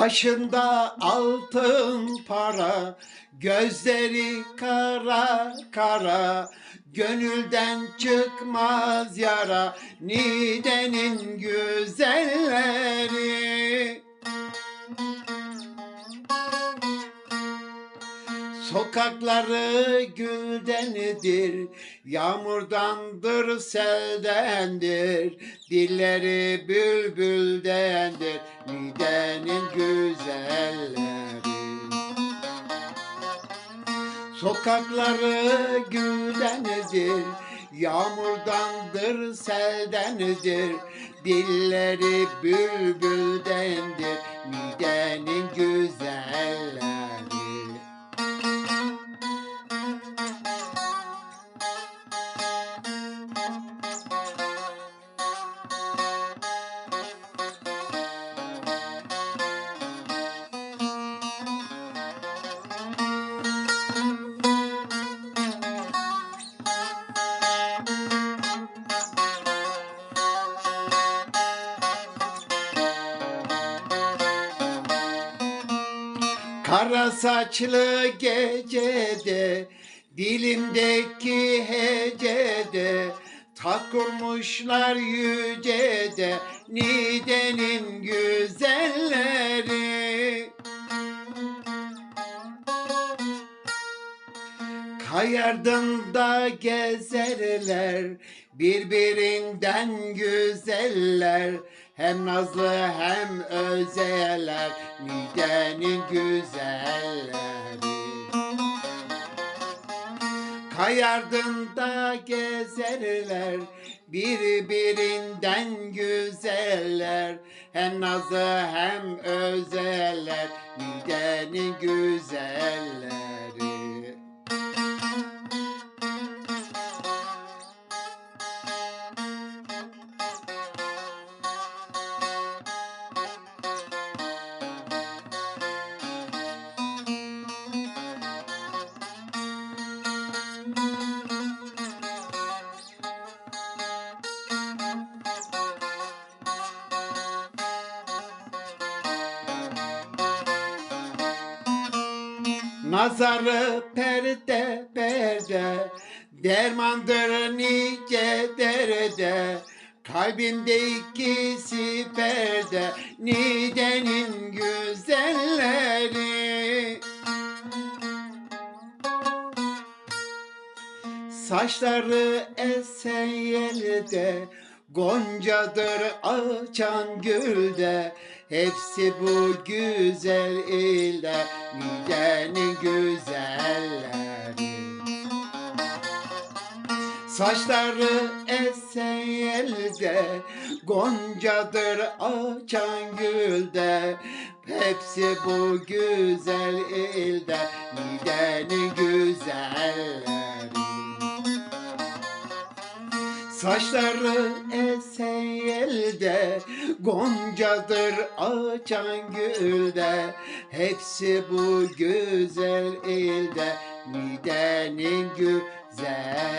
Başında altın para, gözleri kara kara, gönülden çıkmaz yara, Nidenin güzelleri. Sokakları güldendir, yağmurdandır, seldendir, dilleri bülbüldendir, Nidenin güzelleri. Sokakları güldendir, yağmurdandır, seldendir, dilleri bülbüldendir, Kara saçlı gecede dilimdeki hecede tak kurmuşlar yücede Nidenin güzelleri. Kayardında gezerler birbirinden güzeller hem nazlı hem özeller Nidenin güzelleri. Kayardında gezerler birbirinden güzeller. Hem nazlı hem özeller Nidenin güzelleri Nazarı perde perde Dermandır nice derde Kalbimde ikisi perde Nidenin güzelleri. Saçları esen yelde Goncadır açan gülde Hepsi bu güzel ilde Nidenin güzelleri. Saçları esen yelde Goncadır açan gülde Hepsi bu güzel ilde Nidenin güzelleri Saçları esen yelde Goncadır açan gülde. Hepsi bu güzel ilde Nidenin güzelleri